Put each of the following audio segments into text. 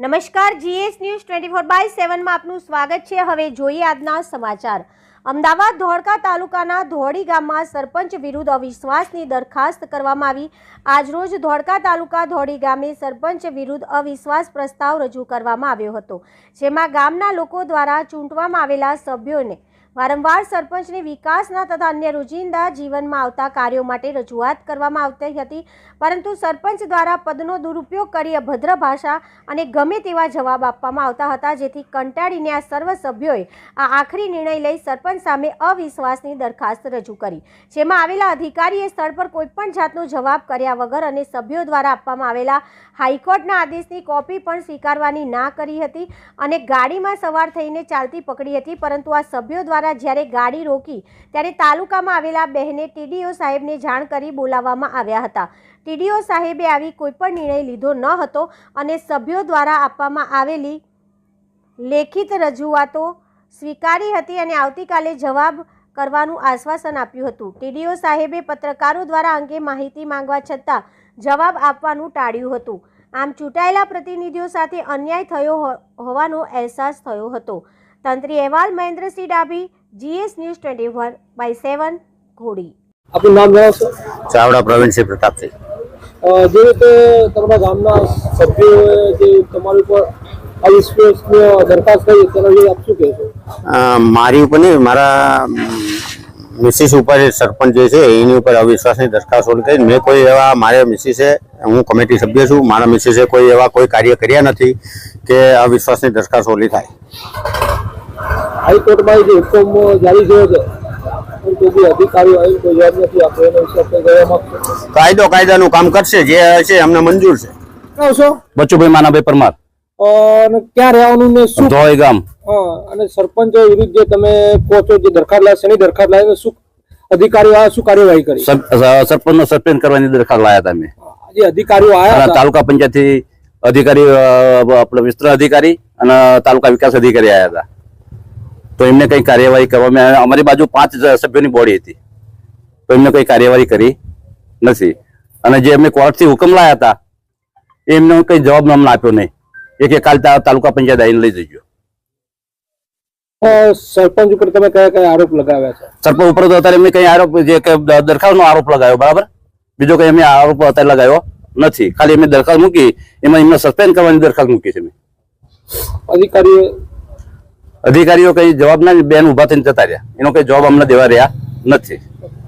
નમસ્કાર, GS news twenty four by સેવનમાં આપનું સ્વાગત છે. હવે જોઈએ આજના સમાચાર. અમદાવાદ ધોળકા તાલુકાના ધોળી ગામમાં સરપંચ વિરુદ્ધ અવિશ્વાસની દરખાસ્ત કરવામાં આવી. આજરોજ ધોળકા તાલુકા ધોળી ગામે સરપંચ વિરુદ્ધ અવિશ્વાસ પ્રસ્તાવ રજૂ કરવામાં આવ્યો હતો, જેમાં ગામના લોકો દ્વારા ચૂંટવામાં આવેલા સભ્યોને વારંવાર સરપંચને વિકાસના તથા અન્ય રોજિંદા જીવનમાં આવતા કાર્યો માટે રજૂઆત કરવામાં આવતી હતી. પરંતુ સરપંચ દ્વારા પદનો દુરુપયોગ કરી અભદ્ર ભાષા અને ગમે તેવા જવાબ આપવામાં આવતા હતા, જેથી કંટાળીને આ સર્વ સભ્યોએ આ આખરી નિર્ણય લઈ સરપંચ સામે અવિશ્વાસની દરખાસ્ત રજૂ કરી. જેમાં આવેલા અધિકારીએ સ્થળ પર કોઈપણ જાતનો જવાબ કર્યા વગર અને સભ્યો દ્વારા આપવામાં આવેલા હાઈકોર્ટના આદેશની કોપી પણ સ્વીકારવાની ના કરી હતી અને ગાડીમાં સવાર થઈને ચાલતી પકડી હતી, પરંતુ આ સભ્યો દ્વારા જ્યારે ગાડી રોકી ત્યારે તાલુકામાં આવેલા બહેને ટીડીઓ સાહેબને જાણ કરી બોલાવવામાં આવ્યા હતા. ટીડીઓ સાહેબે આવી કોઈપણ નિર્ણય લીધો ન હતો અને સભ્યો દ્વારા આપવામાં આવેલી લેખિત રજૂઆતો સ્વીકારી હતી અને આવતીકાલે જવાબ કરવાનું આશ્વાસન આપ્યું હતું. ટીડીઓ સાહેબે પત્રકારો દ્વારા અંગે માહિતી માંગવા છતાં જવાબ આપવાનું ટાળ્યું હતું. આમ ચૂંટાયેલા પ્રતિનિધિઓ સાથે અન્યાય થયો હોવાનો અહેસાસ થયો હતો. તંત્રી અહેવાલ Mahendrasinh Dabhi GS news twenty one by seven ઘોડી. આપનું નામ જણાવશો ચાવડા પ્રવીણસિંહ પ્રતાપસિંહ. જે રીતે તમારા ગામના સભ્યોએ જે તમારી ઉપર અવિશ્વાસની દરખાસ્ત કરી તેના વિશે આપ શું કહેશો? મારી ઉપર નહીં મારા મિસિસ ઉપર સરપંચ જે છે એની ઉપર અવિશ્વાસની દરખાસ્ત ઓલી કરી. મેં કોઈ એવા મારે મિસિસે હું કમિટી સભ્ય છું મારા મિસિસે કોઈ એવા કોઈ કાર્ય કર્યા નથી કે અવિશ્વાસની દરખાસ્ત ઓલી થાય. હાઈકોર્ટમાં જે હુકમ જારી થયો છે કાયદો કાયદાનું કામ કરશે જે છે અમને મંજૂર છે. બચુભાઈ માનાભાઈ પરમાર. ક્યાં રહેવાનું ને શું? ધોઈ ગામ. અને સરપંચ વિરુદ્ધ જે તમે કહો છો જે દરખાસ્ત લાવી શેની દરખાસ્ત લાવી શું અધિકારીઓ આ શું કાર્યવાહી કરી? સરપંચ નો સસ્પેન્ડ કરવાની દરખાસ્ત લાયા હતા મેં જે અધિકારીઓ આયા તાલુકા પંચાયતથી અધિકારી આપણે વિસ્તૃત અધિકારી અને તાલુકા વિકાસ અધિકારી આવ્યા હતા. તો એમને કઈ કાર્યવાહી કરવામાં અમારી બાજુ પાંચ સભ્યોની બોડી હતી. તો એમને કઈ કાર્યવાહી કરી નથી. અને જે એમને કોર્ટથી હુકમ લાયા હતા એમને કઈ જવાબ અમને આપ્યો નહીં. એ કે કાલ તાલુકા પંચાયત આવીને લઈ જજો. સરપંચ ઉપર તમે કયા કયા આરોપ લગાવ્યા છે? સરપંચ ઉપર તો અત્યારે એમને કઈ આરોપ જે કે દરખાસ્ત આરોપ લગાવ્યો બરાબર? બીજો કઈ એમને આરોપ અત્યારે લગાવ્યો નથી. ખાલી એમને દરખાસ્ત મૂકી એમાં એમને સસ્પેન્ડ કરવાની દરખાસ્ત મૂકી છે અમે અધિકારીઓ અધિકારીઓ કઈ જવાબ ના બેન ઊભા થઈને જતા રહ્યા. એનો કઈ જવાબ અમને દેવા રહ્યા નથી.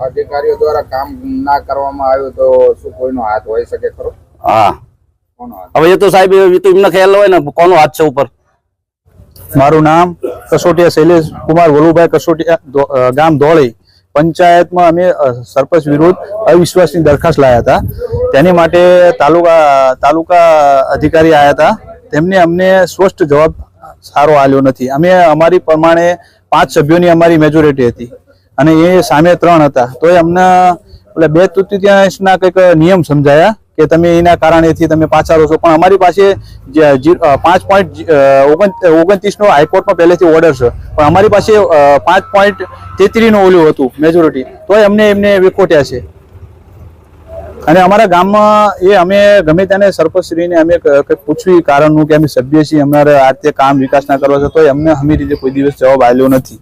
અધિકારીઓ દ્વારા કામ ના કરવામાં આવ્યું તો શું કોઈનો હાથ હોઈ શકે ખરો? હા. હવે એ તો સાહેબ એ તો એમને ખ્યાલ હોય ને કોનો હાથ છે ઉપર? મારું નામ કસોટિયા શૈલેષ કુમાર વલુભાઈ કસોટિયા ગામ ધોળી. પંચાયતમાં અમે સરપંચ વિરુદ્ધ અવિશ્વાસની દરખાસ્ત લાયા હતા. તેની માટે તાલુકા તાલુકા અધિકારી આવ્યા હતા. તેમને અમને સ્પષ્ટ જવાબ સારો આલ્યો નથી. અમે અમારી પ્રમાણે પાંચ સભ્યોની અમારી મેજોરિટી હતી. અને એ સામે ત્રણ હતા. તોય અમને, એટલે બે તૃતીયાંશના કંઈક નિયમ સમજાયા કે તમે એના કારણેથી તમે પાછા રહો છો. પણ અમારી પાસે પાંચ પોઈન્ટ ઓગણત્રીસનો હાઈકોર્ટનો પહેલેથી ઓર્ડર છે. પણ અમારી પાસે પાંચ પોઈન્ટ તેત્રીસનું ઓલું હતું મેજોરિટી તોય અમને એમને વિખોટ્યા છે. અને અમારા ગામમાં એ અમે ગમે તેને સરપંચશ્રીને અમે પૂછવી કારણનું કે અમે સભ્ય છીએ, અમારે આ તે કામ વિકાસના કરવા છે તો અમને અમે રીતે કોઈ દિવસ જવાબ આપ્યો નથી.